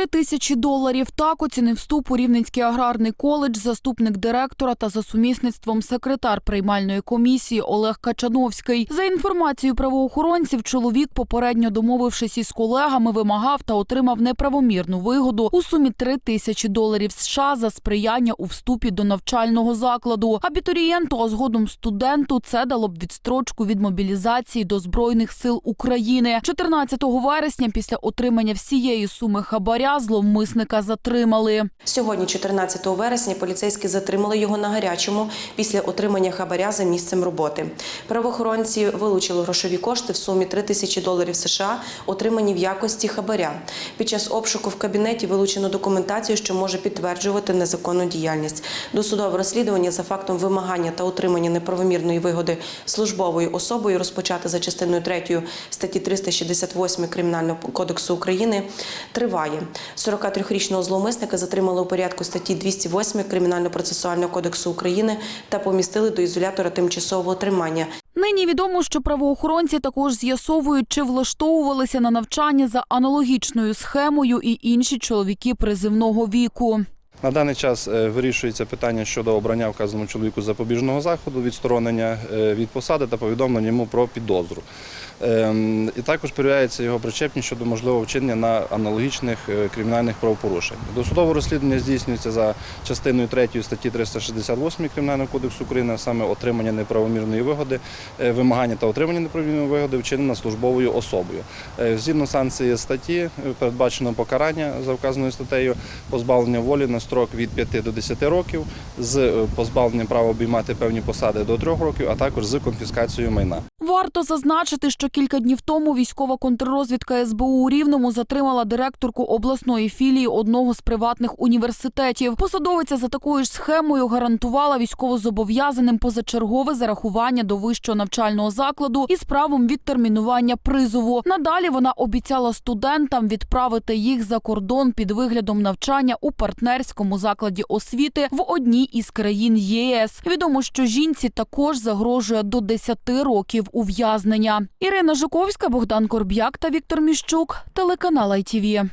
Три тисячі доларів. Так оцінив вступ у Рівненський аграрний коледж, заступник директора та за сумісництвом секретар приймальної комісії Олег Качановський. За інформацією правоохоронців, чоловік, попередньо домовившись із колегами, вимагав та отримав неправомірну вигоду у сумі три тисячі доларів США за сприяння у вступі до навчального закладу. Абітурієнту, а згодом студенту, це дало б відстрочку від мобілізації до збройних сил України. 14 вересня, після отримання всієї суми хабаря, зловмисника затримали. Сьогодні, 14 вересня, поліцейські затримали його на гарячому після отримання хабаря за місцем роботи. Правоохоронці вилучили грошові кошти в сумі 3 тисячі доларів США, отримані в якості хабаря. Під час обшуку в кабінеті вилучено документацію, що може підтверджувати незаконну діяльність. Досудове розслідування за фактом вимагання та отримання неправомірної вигоди службовою особою розпочати за частиною 3 статті 368 Кримінального кодексу України триває. 43-річного зловмисника затримали у порядку статті 208 Кримінально-процесуального кодексу України та помістили до ізолятора тимчасового тримання. Нині відомо, що правоохоронці також з'ясовують, чи влаштовувалися на навчання за аналогічною схемою і інші чоловіки призивного віку. На даний час е, вирішується питання щодо обрання вказаному чоловіку запобіжного заходу, відсторонення е, від посади та повідомлення йому про підозру. Ем, І також перевіряється його причепність щодо можливого вчинення на аналогічних е, кримінальних правопорушень. Досудове розслідування здійснюється за частиною 3 статті 368 Кримінального кодексу України, а саме отримання неправомірної вигоди, вимагання та отримання неправомірної вигоди вчинена службовою особою. Згідно санкції статті передбачено покарання за вказаною статтею позбавлення волі на строк від 5 до 10 років з е, позбавленням права обіймати певні посади до 3 років, а також з конфіскацією майна. Варто зазначити, що кілька днів тому військова контррозвідка СБУ у Рівному затримала директорку обласної філії одного з приватних університетів. Посадовиця за такою ж схемою гарантувала військовозобов'язаним позачергове зарахування до вищого навчального закладу із правом відтермінування призову. Надалі вона обіцяла студентам відправити їх за кордон під виглядом навчання у партнерському закладі освіти в одній із країн ЄС. Відомо, що жінці також загрожує до 10 років ув'язнення. Ірина Жуковська, Богдан Корб'як та Віктор Міщук, телеканал ITV.